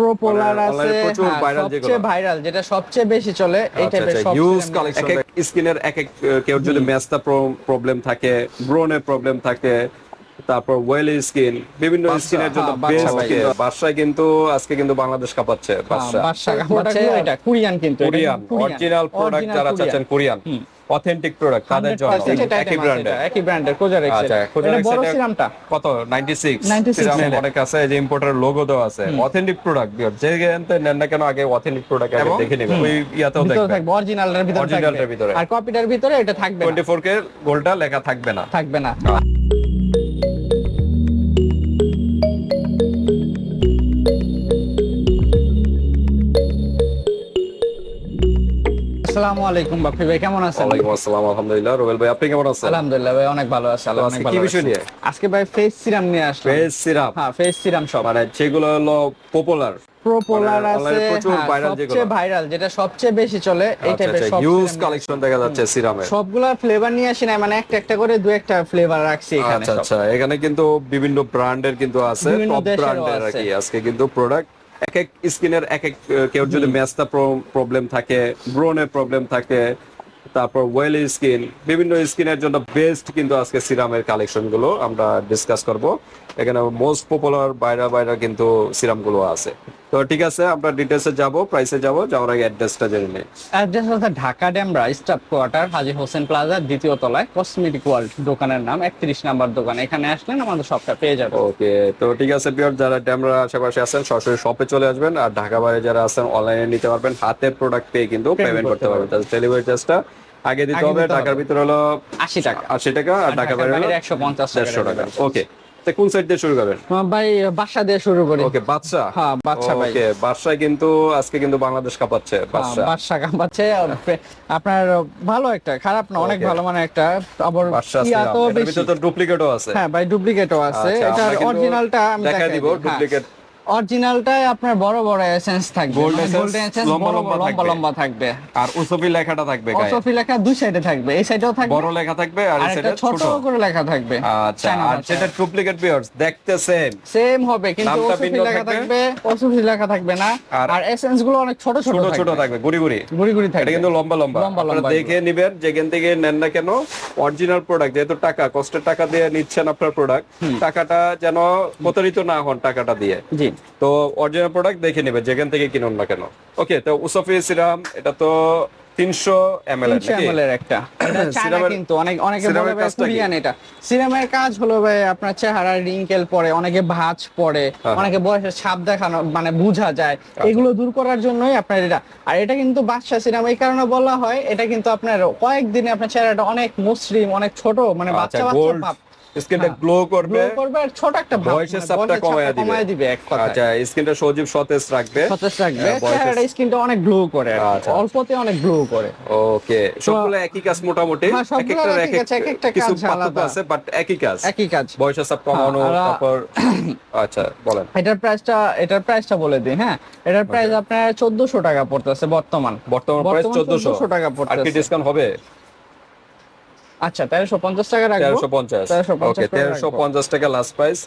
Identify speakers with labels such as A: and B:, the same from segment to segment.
A: প্রোপোলার
B: মানে
A: আছে।
B: প্রচুর
A: হ্যাঁ,
B: viral
A: সবচেয়ে ভাইরাল যেটা সবচেয়ে বেশি চলে এই
B: আচ্ছা
A: টাইপের
B: আচ্ছা
A: সব
B: হিউজ কালেকশন এক এক স্কিনের এক এক কেউ যদি মেস্তা প্রবলেম থাকে ব্রোনের প্রবলেম থাকে তারপর ওয়েল স্কিন বিভিন্ন স্কিনের জন্য
A: হ্যাঁ,
B: বেস্ট। বাসায় কিন্তু আজকে কিন্তু বাংলাদেশ কাঁপাচ্ছে বাদশা
A: বাদশা হচ্ছে এটা কোরিয়ান কিন্তু এটা
B: কোরিয়ান অরিজিনাল প্রোডাক্ট যারা চাচ্ছেন কোরিয়ান। অথেন্টিক প্রোডাক্ট তাদের জন্য।
A: 100%
B: একই ব্র্যান্ডের
A: একই ব্র্যান্ডের কোজারেক্স
B: আচ্ছা কোজার
A: এটা বড় সিরামটা।
B: কত? 96
A: 96
B: সিরাম অনেক আছে যে ইম্পোর্টার লোগো দেওয়া আছে। অথেন্টিক প্রোডাক্ট যে গেনতে নেন না কেন আগে অথেন্টিক প্রোডাক্ট আগে দেখে নেবেন। ওই ইয়াতেও
A: ভিতরে
B: দেখবেন।
A: থাকবে অরিজিনালটার ভিতরে অরিজিনালের
B: ভিতরে।
A: আর কপিটার ভিতরে এটা থাকবে না।
B: 24 কে গোলটা লেখা থাকবে না।
A: থাকবে না। আসসালামু আলাইকুম বাপ্পি ভাই কেমন আছেন?
B: ওয়ালাইকুম আসসালাম আলহামদুলিল্লাহ। রোবেল ভাই আপনি কেমন আছেন?
A: আলহামদুলিল্লাহ ভাই অনেক ভালো আছি আল্লাহ অনেক
B: আজকে কি বিষয় নিয়ে?
A: আজকে ভাই ফেস সিরাম নিয়ে আসলাম।
B: ফেস সিরাপ
A: হ্যাঁ ফেস সিরাম সব।
B: মানে যেগুলো হলো পপুলার
A: প্রোপোলার
B: মানে
A: আছে
B: online প্রচুর
A: হ্যাঁ, সবচেয়ে ভাইরাল যেটা সবচেয়ে বেশি চলে এই
B: আচ্ছা
A: টাইপের
B: আচ্ছা
A: সব
B: হিউজ কালেকশন দেখা যাচ্ছে সিরামের।
A: সবগুলা ফ্লেভার নিয়ে আসি না মানে একটা একটা করে দু একটা ফ্লেভার রাখছি এখানে
B: আচ্ছা আচ্ছা এখানে কিন্তু বিভিন্ন ব্র্যান্ডের কিন্তু আছে টপ ব্র্যান্ডের আর কি। আজকে কিন্তু প্রোডাক্ট এক এক স্কিনের এক এক কেউ যদি মেস্তা প্রবলেম থাকে ব্রনের প্রবলেম থাকে তারপর ওয়েল স্কিন বিভিন্ন স্কিনের জন্য বেস্ট কিন্তু আজকে সিরামের কালেকশনগুলো আমরা ডিসকাস করব। এখানে মোস্ট পপুলার বাইরা বাইরা কিন্তু সিরামগুলো আছে। তো ঠিক আছে আমরা ডিটেলসে যাব প্রাইসে যাব যাওয়ার আগে অ্যাড্রেসটা জেনে নিই।
A: অ্যাড্রেস হচ্ছে Dhaka Demra staff quarter Haji Hossain plaza দ্বিতীয় তলায় কসমেটিক ওয়ার্ল্ড দোকানের নাম একত্রিশ নাম্বার দোকান। এখানে আসলেন আমাদের সবটা পেয়ে যাবেন।
B: ওকে তো ঠিক আছে পিওর যারা ড্যামরা আশেপাশে আছেন সরাসরি শপে চলে আসবেন। আর ঢাকা বাইরে যারা আছেন অনলাইনে নিতে পারবেন। হাতে প্রোডাক্ট পেয়ে কিন্তু পেমেন্ট
A: করতে
B: পারবেন। ডেলিভারি চার্জটা আগে দিতে হবে। ঢাকার। ভিতরে হলো
A: আশি টাকা।
B: আশি টাকা আর ঢাকা বাইরে হলো
A: একশো পঞ্চাশ
B: দেড়শো টাকা। ওকে। তো কোন সাইড দিয়ে শুরু করবেন
A: ভাই বাসা দিয়ে শুরু করি।
B: ওকে বাদশা
A: হ্যাঁ, বাদশা ভাই।
B: ওকে বাদশায় কিন্তু আজকে কিন্তু বাংলাদেশ কাঁপাচ্ছে বাদশা
A: বাদশা কাঁপাচ্ছে। আপনার ভালো একটা খারাপ না অনেক ভালো মানে একটা। আবার
B: বাদশা
A: ইয়া তো বেশি।
B: তো ডুপ্লিকেটও আছে।
A: হ্যাঁ ভাই ডুপ্লিকেটও আছে।
B: আচ্ছা, কিন্তু
A: অরিজিনালটা আমি
B: দেখাই দিব,
A: দিই, অরিজিনালটাই আপনার বড় বড় এসেন্স থাকবে। মানে
B: essence,
A: golden essence
B: লম্বা লম্বা
A: লম্বা
B: থাকবে। আর উসফি লেখাটা থাকবে গায়ে।
A: অসফি লেখা দুই সাইডে থাকবে। এই সাইডেও থাকবে।
B: বড় লেখা থাকবে আর এই সাইডে
A: ছোট করে লেখা থাকবে।
B: আচ্ছা আর সেটা ডুপ্লিকেট দেখতে সেম
A: সেম হবে কিন্তু
B: ভিন্ন
A: লেখা
B: থাকবে।
A: অসফি লেখা থাকবে না।
B: আর-
A: এসেন্সগুলো অনেক ছোট ছোট
B: ছোট ছোট
A: থাকবে
B: গুড়ি গুড়ি।
A: গুড়ি গুড়ি থাকবে।
B: এটা কিন্তু লম্বা লম্বা।
A: লম্বা
B: আপনারা দেখে নিবেন যেখান থেকে নেন না কেন অরিজিনাল প্রোডাক্ট যেহেতু টাকা কষ্টের টাকা দিয়ে নিচ্ছেন আপনার প্রোডাক্ট টাকাটা যেন প্রতারিত না হন টাকাটা দিয়ে।
A: জি।
B: তো অরিজিনাল প্রোডাক্ট দেখে নেবেন যেখান থেকে কিনুন না কেন। ওকে তো উসফি সিরাম এটা তো তিনশো এম এল
A: এর একটা। কিন্তু অনেক অনেকে বলে ভাই কোরিয়ান এটা। সিরামের কাজ হলো ভাই আপনার চেহারা রিঙ্কেল পড়ে অনেকে ভাঁজ পড়ে
B: হ্যাঁ।
A: অনেকে বয়সের ছাপ দেখানো মানে বোঝা যায়। এগুলো দূর করার জন্যই আপনার এটা। আর এটা কিন্তু বাদশা সিরাম এই কারণে বলা হয় এটা কিন্তু আপনার কয়েকদিনে আপনার চেহারাটা অনেক মসৃণ অনেক ছোট মানে
B: আচ্ছা
A: বাচ্চা বাচ্চা ভাব।
B: স্কিনটা
A: হ্যাঁ।
B: গ্লো করবে।
A: করবে আর ছোট একটা ভাব,
B: বয়সের
A: মানে
B: কমায়
A: কমায় দিবে এক কথায়।
B: আচ্ছা স্কিনটা সজীব সতেজ রাখবে।
A: সতেজ রাখবে।
B: হ্যাঁ,
A: চেহারাটা স্কিনটা অনেক গ্লো করে।
B: আচ্ছা।
A: অল্পতে অনেক গ্লো করে।
B: ওকে সবগুলো একই কাজ মোটামুটি। এক
A: একই
B: এক
A: একটা
B: কিছু পার্থক্য আছে বাট একই কাজ।
A: একই কাজ।
B: বয়সের চাপ কমানো
A: হ্যাঁ, আর-
B: তারপর আচ্ছা বলেন।
A: এটার প্রাইসটা এটার প্রাইসটা বলে দিই হ্যাঁ। এটার প্রাইস আপনার চোদ্দশো টাকা পড়তেছে বর্তমান।
B: বর্তমান প্রাইস 1400
A: টাকা
B: আর কি ডিসকাউন্ট হবে?
A: আচ্ছা তেরোশো পঞ্চাশ টাকা রাখব।
B: 1350
A: 1350
B: ওকে 1350 টাকা লাস্ট প্রাইস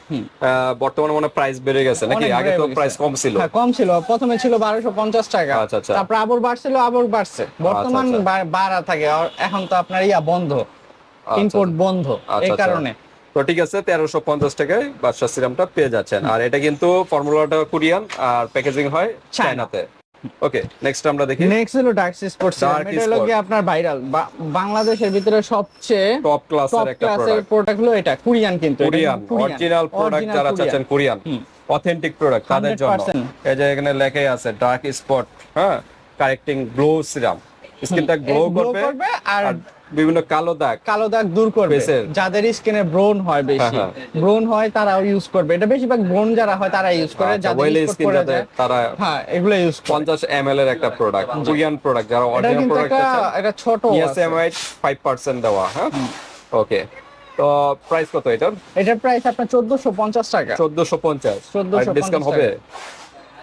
B: বর্তমানে মনে প্রাইস বেড়ে গেছে নাকি? আগে তো প্রাইস কম ছিল।
A: হ্যাঁ কম ছিল। প্রথমে ছিল বারোশো পঞ্চাশ টাকা।
B: আচ্ছা, আচ্ছা।
A: তারপর আবার বাড়ছিল আবার বাড়ছে। বর্তমান
B: আচ্ছা।
A: বাড়া থাকে। আর এখন তো আপনার ইয়া বন্ধ। ইম্পোর্ট বন্ধ।
B: আচ্ছা,
A: এই
B: আচ্ছা।
A: কারণে।
B: তো ঠিক আছে তেরোশো পঞ্চাশ টাকায় বাদশা সিরামটা পেয়ে যাচ্ছেন। আর এটা কিন্তু ফর্মুলাটা কোরিয়ান আর প্যাকেজিং হয়
A: চায়না।
B: চায়নাতে ওকে নেক্সট আমরা দেখি।
A: নেক্সট হলো ডার্ক
B: Dark
A: এটা হলো কি আপনার ভাইরাল বাংলাদেশের ভিতরে সবচেয়ে
B: টপ ক্লাসের একটা
A: ক্লাসের
B: প্রোডাক্ট
A: প্রোডাক্ট হলো এটা কোরিয়ান কিন্তু
B: কোরিয়ান অরিজিনাল প্রোডাক্ট যারা। চাচ্ছেন কোরিয়ান অথেন্টিক প্রোডাক্ট তাদের জন্য। এই যে এখানে লেখাই আছে ডার্ক স্পট হ্যাঁ? কারেক্টিং গ্লো সিরাম স্কিনটা গ্লো করবে
A: আর
B: বিভিন্ন কালো দাগ
A: কালো দাগ দূর করবে। যাদের স্কিনে ব্রোন হয় বেশি।
B: হ্যাঁ,
A: ব্রোন হয় তারাও ইউজ করবে। এটা বেশিরভাগ ব্রোন যারা হয় তারা ইউজ করে।
B: আচ্ছা,
A: যাদের পড়ে
B: যাদের, তারা
A: হ্যাঁ এগুলো ইউজ করে।
B: পঞ্চাশ এম এর একটা প্রোডাক্ট কোরিয়ান প্রোডাক্ট যারা
A: এটা
B: অরিজিনাল প্রোডাক্ট
A: এটা ছোট
B: ফাইভ পার্সেন্ট দেওয়া হ্যাঁ? ওকে তো প্রাইস কত এটা
A: এটার প্রাইস আপনার চোদ্দশো পঞ্চাশ টাকা।
B: চোদ্দশো পঞ্চাশ।
A: 1450
B: ডিসকাউন্ট হবে?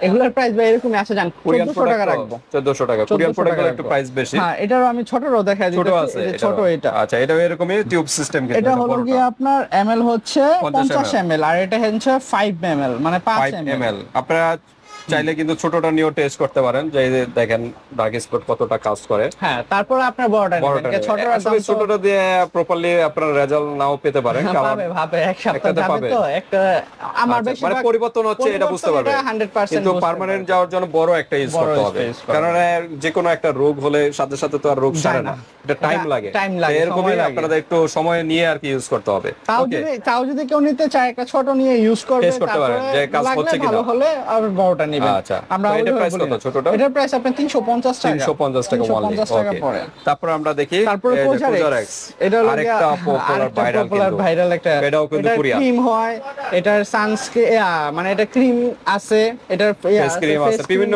A: এগুলোর প্রাইস ভাই এরকমই আছে জান
B: কোরিয়ান
A: টাকা রাখব।
B: চোদ্দশো টাকা। কোরিয়ান
A: প্রোডাক্টের
B: একটু প্রাইস বেশি।
A: হ্যাঁ এটারও আমি ছোটরও দেখা
B: ছোট আছে।
A: ছোট এটা।
B: আচ্ছা এটাও এরকমই টিউব সিস্টেম কিন্তু
A: এটা হলো কি আপনার এমএল হচ্ছে
B: 50
A: পঞ্চাশ এমএল আর এটা হচ্ছে ফাইভ এমএল মানে পাঁচ
B: 5
A: এমএল
B: আপনারা চাইলে কিন্তু ছোটটা নিয়েও টেস্ট করতে পারেন যে দেখেন ডার্ক স্পট কতটা কাজ করে।
A: হ্যাঁ তারপর আপনার বড়টা নেবেন। ছোটটা।
B: ছোটটা দিয়ে প্রপারলি আপনার রেজাল্ট নাও পেতে পারেন কারণ
A: পাবে ভাবে এক সপ্তাহ যাবে
B: পাবে।
A: তো একটা আমার
B: আচ্ছা,
A: বেশি
B: মানে পরিবর্তন হচ্ছে এটা বুঝতে পারবে। কিন্তু পার্মানেন্ট যাওয়ার জন্য বড় একটা ইউজ করতে হবে। কারণ যে কোনো একটা রোগ হলে সাথে সাথে তো আর রোগ সারে
A: না।
B: এটা টাইম লাগে।
A: time লাগে,
B: এরকমই আপনাদের একটু সময় নিয়ে আর কি ইউজ করতে হবে।
A: তাও যদি তাও যদি কেউ নিতে চায় একটা ছোট নিয়ে ইউজ করবে
B: Test করতে পারেন, যে কাজ হচ্ছে কিনা।
A: ভালো হলে আর বড়টা নেবেন।
B: আচ্ছা।
A: আমরা
B: কত
A: না।
B: ছোটটা?
A: এটার প্রাইস আপনার 350 টাকা।
B: 350 টাকা ওয়ানলি
A: 350 টাকা
B: ওকে তারপর আমরা দেখি
A: তারপরে
B: এই যে
A: কোজারেক্স
B: কোজারেক্স
A: এটা হলো
B: আরেকটা পপুলার ভাইরাল
A: popular
B: কিন্তু।
A: একটা
B: এটাও কিন্তু
A: এটার ক্রিম হয় এটার সানস্ক্রিন মানে এটা ক্রিম আছে এটার
B: Face cream আছে, বিভিন্ন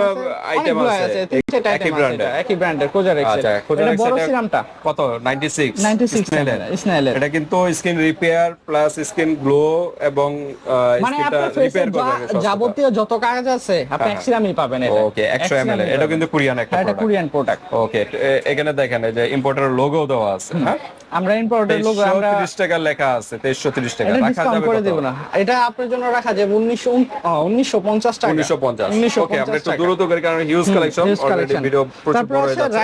B: item আছে।
A: তিনটে আইটেম আছে একই ব্র্যান্ডের কোজারেক্স
B: আচ্ছা
A: এটা
B: কোজারেক্স
A: বড় সিরামটা
B: কত? 96
A: 96
B: স্নেলের।
A: স্নেলের
B: এটা কিন্তু skin repair plus skin glow এবং
A: মানে
B: স্কিনটা রিপেয়ার করবে
A: যাবতীয় যত কাজ আছে আপনি
B: হ্যাঁ,
A: এক সিরামই পাবেন এটা।
B: ওকে 100
A: এক
B: ml
A: সিরামই
B: এটা কিন্তু কোরিয়ান একটা
A: হ্যাঁ, এটা কোরিয়ান প্রোডাক্ট
B: ওকে এখানে দেখেন যে ইম্পোর্টার লোগো দেওয়া আছে হ্যাঁ?
A: আমরা ইম্পোর্টের লোক আমরা
B: 2330 টাকা লেখা আছে 2330 টাকা। রাখা যাবে
A: করে দেব না। এটা আপনার জন্য রাখা যাবে 1900 উনিশশো পঞ্চাশ টাকা।
B: 1950 ওকে আমরা একটু দ্রুত করি কারণ হিউজ কালেকশন অলরেডি ভিডিও প্রচুর বড় হয়ে যাচ্ছে।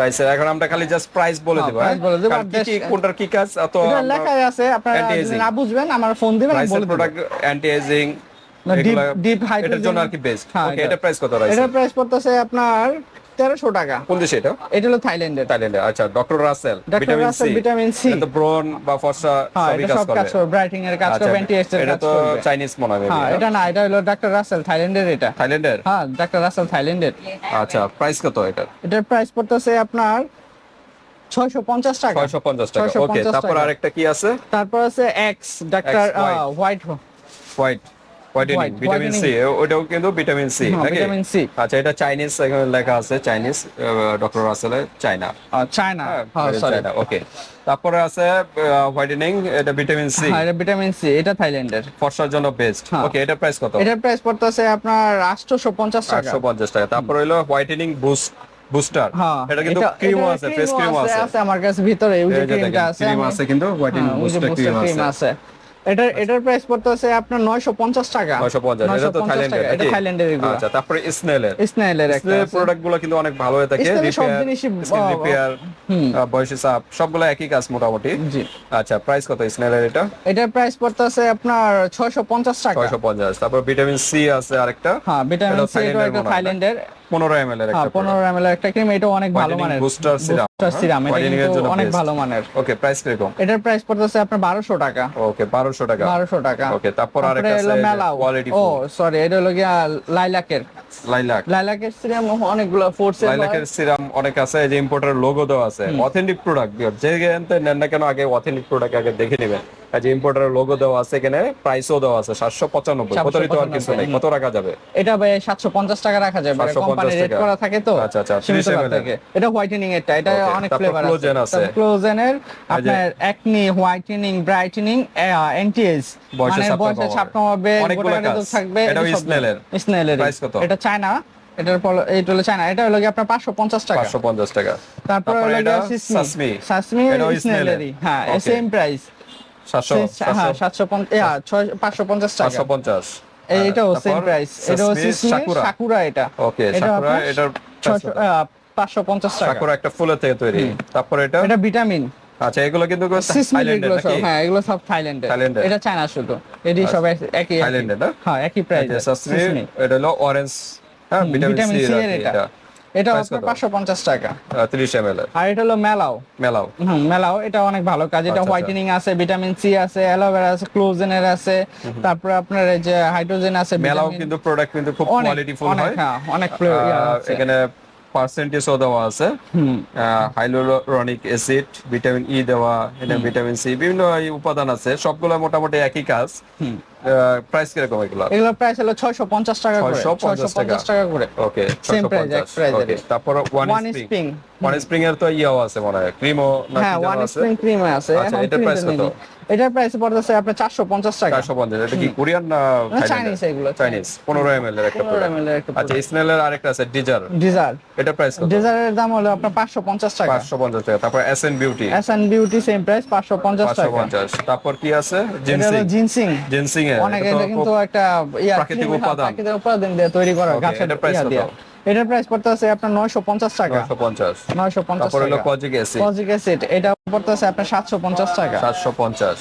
B: রাইসের এখন আমরা খালি জাস্ট প্রাইস বলে
A: হ্যাঁ,
B: দেব
A: price বলে দেব, আর
B: কি কোনটার কি কাজ? অত
A: লেখাই আছে আপনারা না বুঝবেন আমার ফোন দিবেন আমি বলে
B: প্রোডাক্ট অ্যান্টি এজিং
A: না, deep- deep
B: এটার জন্য
A: hydrogen-
B: আর কি বেস্ট ওকে
A: এটা-
B: এটা প্রাইস কত রাইস
A: এটার প্রাইস পড়তেছে আপনার তেরোশো টাকা।
B: কোন দেশে এটা?
A: এটা হলো থাইল্যান্ডের।
B: থাইল্যান্ডে আচ্ছা doctor Russell. Vitamin
A: Russell,
B: C এটা ব্রন বা ফর্সা সবই কাজ
A: সব কাজ
B: করবে
A: করবে ব্রাইটিং এর কাজ
B: আচ্ছা
A: করবে অ্যান্টি এর
B: এটা তো চাইনিজ মনে হয়
A: হ্যাঁ এটা না এটা হলো ডাক্তার রাসেল থাইল্যান্ডের এটা।
B: থাইল্যান্ডের?
A: হ্যাঁ ডাক্তার রাসেল থাইল্যান্ডের।
B: আচ্ছা প্রাইস কত এটা
A: এটার প্রাইস পড়তেছে আপনার ছয়শো পঞ্চাশ টাকা।
B: 650 টাকা
A: 650
B: ওকে তারপর আরেকটা কি আছে?
A: তারপর আছে X doctor white
B: white whitening vitamin C ওটাও কিন্তু ভিটামিন সি
A: হ্যাঁ,
B: আচ্ছা এটা চাইনিজ এখানে লেখা আছে চাইনিজ ডক্টর রাসেলের চায়না
A: চায়না হ্যাঁ
B: চায়না ওকে তারপরে আছে হোয়াইটেনিং এটা ভিটামিন সি
A: হ্যাঁ এটা ভিটামিন সি এটা থাইল্যান্ডের
B: ফর্সার জন্য বেস্ট। ওকে এটা প্রাইস কত?
A: এটার প্রাইস পড়তেছে আপনার আটশোশো পঞ্চাশ টাকা।
B: আটশো পঞ্চাশ টাকা। তারপর হলো হোয়াইটেনিং বুস্ট বুস্টার এটা কিন্তু
A: এটা-
B: আছে ফেস
A: cream
B: আছে
A: আছে। আমার কাছে ভিতরে
B: এই যে
A: ক্রিমটা আছে
B: ক্রিম আছে কিন্তু হোয়াইটেনিং
A: ওই যে
B: বুস্টার ক্রিম আছে।
A: আছে। এটার এটার প্রাইস পড়তেছে আপনার 950 টাকা।
B: 950 এটা তো থাইল্যান্ডের
A: এটা থাইল্যান্ডের এগুলো।
B: আচ্ছা তারপরে স্নেলের
A: স্নেলের একটা
B: স্নেলের
A: আছে।
B: প্রোডাক্টগুলো কিন্তু অনেক ভালো হয়ে থাকে।
A: সব জিনিসই
B: রিপেয়ার বয়সী চাপ সবগুলো একই কাজ মোটামুটি।
A: জি।
B: আচ্ছা প্রাইস কত স্নেলের এটা?
A: এটার প্রাইস পড়তেছে আপনার 650 টাকা।
B: ছয়শো পঞ্চাশ তারপর ভিটামিন সি আছে আরেকটা।
A: হ্যাঁ ভিটামিন সি এটা
B: থাইল্যান্ডের
A: একটা
B: না?
A: থাইল্যান্ডের
B: পনেরো এর একটা
A: 15 ml এর একটা ক্রিম এটা অনেক ভালো মানের।
B: booster serum,
A: Booster? এটা কিন্তু অনেক ভালো মানের।
B: ওকে প্রাইস কীরকম?
A: এটার প্রাইস পড়তেছে আপনার 1200 টাকা।
B: ওকে টাকা।
A: 1200 টাকা।
B: ওকে তারপর
A: তারপরে
B: আরেকটা আছে কোয়ালিটি
A: ও সরি এটা হলো গিয়া লাইলাকের।
B: লাইলাক।
A: লাইলাকের সিরাম অনেকগুলো ফোর্সে
B: লাইলাকের সিরাম অনেক আছে এই যে ইম্পোর্টার লোগো দেওয়া আছে। অথেন্টিক প্রোডাক্ট যে নেন না কেন আগে অথেন্টিক প্রোডাক্ট আগে দেখে নেবেন। যে ইম্পোর্টার লোগো দেওয়া আছে এখানে প্রাইসও দেওয়া আছে সাতশো পঁচানব্বই আর কিছু নেই। কত রাখা যাবে?
A: এটা ভাই 750 টাকা রাখা যাবে
B: 750
A: কোম্পানি রেট করা থাকে তো
B: আচ্ছা, আচ্ছা,
A: সীমিত
B: 30
A: লাভ
B: ml
A: থাকে এটা হোয়াইটেনিং এরটা এটা অনেক ফ্লেভার
B: Clozen আছে।
A: ক্লোজেনের আপনার একনি হোয়াইটেনিং ব্রাইটেনিং
B: বয়সে
A: মানে
B: অনেকগুলো।
A: তো থাকবে এটা
B: স্নেলের।
A: স্নেলের? এটা চায়না এটার পর এটা হলো চায়না এটা হলো আপনার 550 টাকা।
B: পাঁচশো পঞ্চাশ টাকা।
A: তারপর
B: তারপরে
A: হলো
B: সাসমি।
A: সাসমি হ্যাঁ সেম প্রাইস হ্যাঁ 750 550 টাকা।
B: পাঁচশো পঞ্চাশ।
A: এইটাও সেম প্রাইস এটা হচ্ছে। সাকুরা এটা।
B: ওকে সাকুরা এটার
A: 550 টাকা।
B: সাকুরা একটা ফুলের থেকে তৈরি। তারপর এটা?
A: এটা ভিটামিন
B: আচ্ছা এগুলো কিন্তু থাইল্যান্ডের নাকি?
A: হ্যাঁ এগুলো সব থাইল্যান্ডের। এটা চায়না শুধু। এটি সব একই
B: থাইল্যান্ডের না?
A: হ্যাঁ একই প্রাইস
B: এটা হলো অরেঞ্জ হ্যাঁ ভিটামিন সি
A: এর এটা। এটা আপনার
B: কত?
A: 550 টাকা।
B: 30 ml
A: আর এটা হলো মেলাও
B: মেলাও
A: হুম মেলাও এটা অনেক ভালো কাজ। এটা
B: আচ্ছা, আচ্ছা।
A: হোয়াইটেনিং আছে ভিটামিন সি আছে অ্যালোভেরা আছে ক্লোজেনের আছে। তারপর আপনার এই যে হাইড্রোজেন আছে
B: মেলাও কিন্তু প্রোডাক্ট কিন্তু খুব কোয়ালিটিফুল হয়।
A: হ্যাঁ অনেক।
B: এখানে পার্সেন্টেজও দেওয়া আছে। হাইলোরনিক অ্যাসিড ভিটামিন ই দেওয়া এটা ভিটামিন সি বিভিন্ন উপাদান আছে। সবগুলো মোটামুটি একই কাজ। প্রাইস কীরকম এগুলো
A: এগুলোর প্রাইস হলো 650 টাকা করে।
B: 650 টাকা।
A: 650 টাকা করে।
B: ওকে
A: Same price, এক
B: ওকে তারপর ওয়ান স্প্রিং ওয়ান স্প্রিং এর তো ইয়াও আছে মনে হয় ক্রিমও না
A: হ্যাঁ ওয়ান স্প্রিং ক্রিম আছে।
B: আচ্ছা,
A: এখন
B: এটার
A: cream
B: price
A: টা
B: কত?
A: এটার প্রাইস পড়তেছে আপনার 450 টাকা।
B: 450 এটা কি কোরিয়ান না
A: চাইনিজ এগুলো
B: চাইনিজ 15 ml এর একটা
A: 15
B: প্রোডাক্ট
A: ml এর একটা
B: আচ্ছা স্নেলের আরেকটা আছে ডিজার
A: ডিজার
B: এটা প্রাইস কত?
A: ডিজারের দাম হলো আপনার 550 টাকা।
B: 550 টাকা তারপর SN beauty
A: S and beauty same price 550 টাকা।
B: 550 তারপর কি আছে?
A: এটা
B: জিনসিং
A: জিনসিং
B: জিনসিং
A: অনেকে
B: এটা
A: কিন্তু একটা ইয়া
B: প্রাকৃতিক
A: হ্যাঁ,
B: উপাদান।
A: প্রাকৃতিক উপাদান দিয়ে তৈরি করা গাছের
B: এটার কত?
A: এটার প্রাইস পড়তেছে আপনার 950 টাকা।
B: 950
A: 950
B: তারপর হলো কজিক অ্যাসিড
A: কজিক অ্যাসিড এটা পড়তেছে আপনার 750 টাকা।
B: 750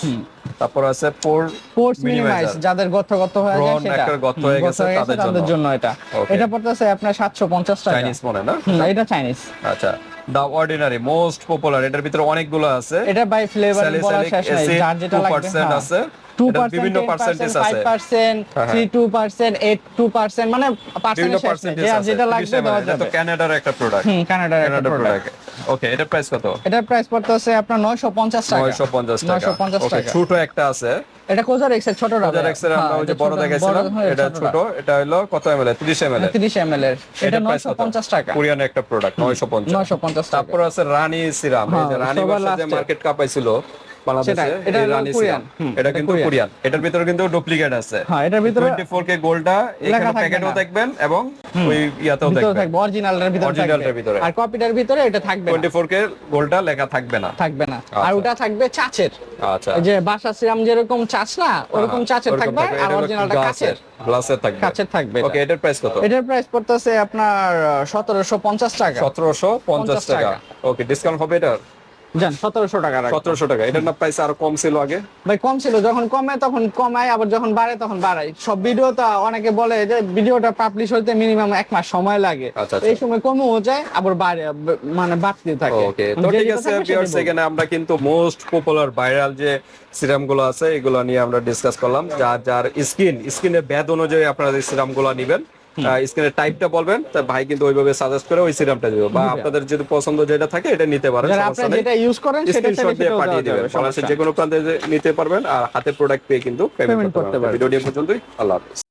B: তারপর আছে পোর
A: পোর্স মিনিমাইজ যাদের গর্ত গর্ত হয়ে যায় সেটা।
B: একটা হয়ে গেছে তাদের জন্য।
A: এটা। এটা পড়তেছে আপনার 750 টাকা।
B: চাইনিজ মনে না?
A: এটা চাইনিজ
B: আচ্ছা দা অর্ডিনারি মোস্ট পপুলার এটার ভিতরে অনেকগুলো আছে।
A: এটা বাই ফ্লেভার বলা শেষ নাই যার যেটা লাগবে হ্যাঁ।
B: আছে।
A: 2%
B: এটা বিভিন্ন
A: 10%,
B: আছে।
A: 5%,
B: হ্যাঁ, হ্যাঁ।
A: 3 2%, 8 2%, মানে পার্সেন্টেজ শেষ নেই।
B: পার্সেন্টেজ
A: যার
B: আছে।
A: যেটা লাগবে দেওয়া
B: এটা তো কানাডার একটা প্রোডাক্ট
A: হুম কানাডার একটা প্রোডাক্ট
B: প্রোডাক্ট ওকে এটার প্রাইস কত?
A: এটার প্রাইস পড়তেছে আপনার 950 টাকা।
B: 950 টাকা।
A: 950 টাকা।
B: ছোট একটা আছে।
A: এটা কোজার এক্সের ছোটটা
B: হাজার এক্সের আমরা ওই যে বড় দেখাইছিলাম। এটা ছোট এটা হলো কত এমএল 30 এমএল
A: 30 ml এর। এটা
B: এটার price কত?
A: 950 টাকা।
B: কোরিয়ান একটা প্রোডাক্ট 950
A: 950 টাকা।
B: তারপর আছে রানী সিরাম। এই যে
A: হ্যাঁ,
B: রানী বাসা যে মার্কেট কাপাইছিল বাংলাদেশে
A: এটা
B: রানী। সিরাম। এটা
A: এটা
B: কিন্তু
A: কোরিয়ান।
B: কোরিয়ান। এটার ভিতরে কিন্তু ডুপ্লিকেট আছে।
A: হ্যাঁ এটার ভিতরে
B: 24 কে গোল্ডটা এখানে
A: থাকবে
B: প্যাকেটেও এবং ওই ইয়াতেও
A: ভিতরে থাকবে। অরিজিনালটার ভিতরে
B: Originalটার ভিতরে।
A: আর কপিটার ভিতরে এটা থাকবে
B: 24 কে গোল্ডটা লেখা থাকবে না।
A: থাকবে না। আর। ওটা থাকবে চাচের।
B: আচ্ছা।
A: যে বাসা সিরাম যেরকম চাচ না ওরকম চাচের থাকবে
B: থাকবে।
A: আর অরিজিনালটা কাচের।
B: গ্লাসের থাকবে।
A: কাচের থাকবে
B: ওকে এটার প্রাইস কত?
A: এটার প্রাইস পড়তেছে আপনার সতেরোশো পঞ্চাশ টাকা।
B: 1750 টাকা।
A: টাকা।
B: ওকে ডিসকাউন্ট হবে এটা
A: জান সতেরোশো টাকা রাখব।
B: 1700 টাকা। এটার না প্রাইস আরও কম ছিল আগে?
A: ভাই কম ছিল। যখন কমে তখন কমায় আবার যখন বাড়ে তখন বাড়ায়। সব ভিডিও তো অনেকে বলে যে ভিডিওটা পাবলিশ হতে মিনিমাম এক মাস সময় লাগে।
B: আচ্ছা,
A: এই সময় কমেও যায় আবার বাড়ে মানে বাড়তে থাকে।
B: ওকে তো ঠিক আছে ভিউয়ার্স এখানে আমরা কিন্তু মোস্ট পপুলার ভাইরাল যে সিরামগুলো আছে এগুলো নিয়ে আমরা ডিসকাস করলাম। যার যার স্কিন স্কিনের ব্যাধ অনুযায়ী আপনারা যে সিরামগুলো নিবেন স্কিনের টাইপটা বলবেন তা ভাই কিন্তু ওইভাবে সাজেস্ট করে ওই সিরামটা দিবে। বা আপনাদের যদি পছন্দ যেটা থাকে এটা নিতে পারেন সমস্যা নেই।
A: যেটা ইউজ করেন সেটা
B: স্ক্রিনশট দিয়ে পাঠিয়ে দিবেন। সরাসরি
A: সমস্যা
B: যে কোনো প্রান্তে নিতে পারবেন আর হাতে প্রোডাক্ট পেয়ে কিন্তু পেমেন্ট
A: করতে
B: করতে পারবেন। ভিডিওটি পর্যন্তই আল্লাহ হাফেজ।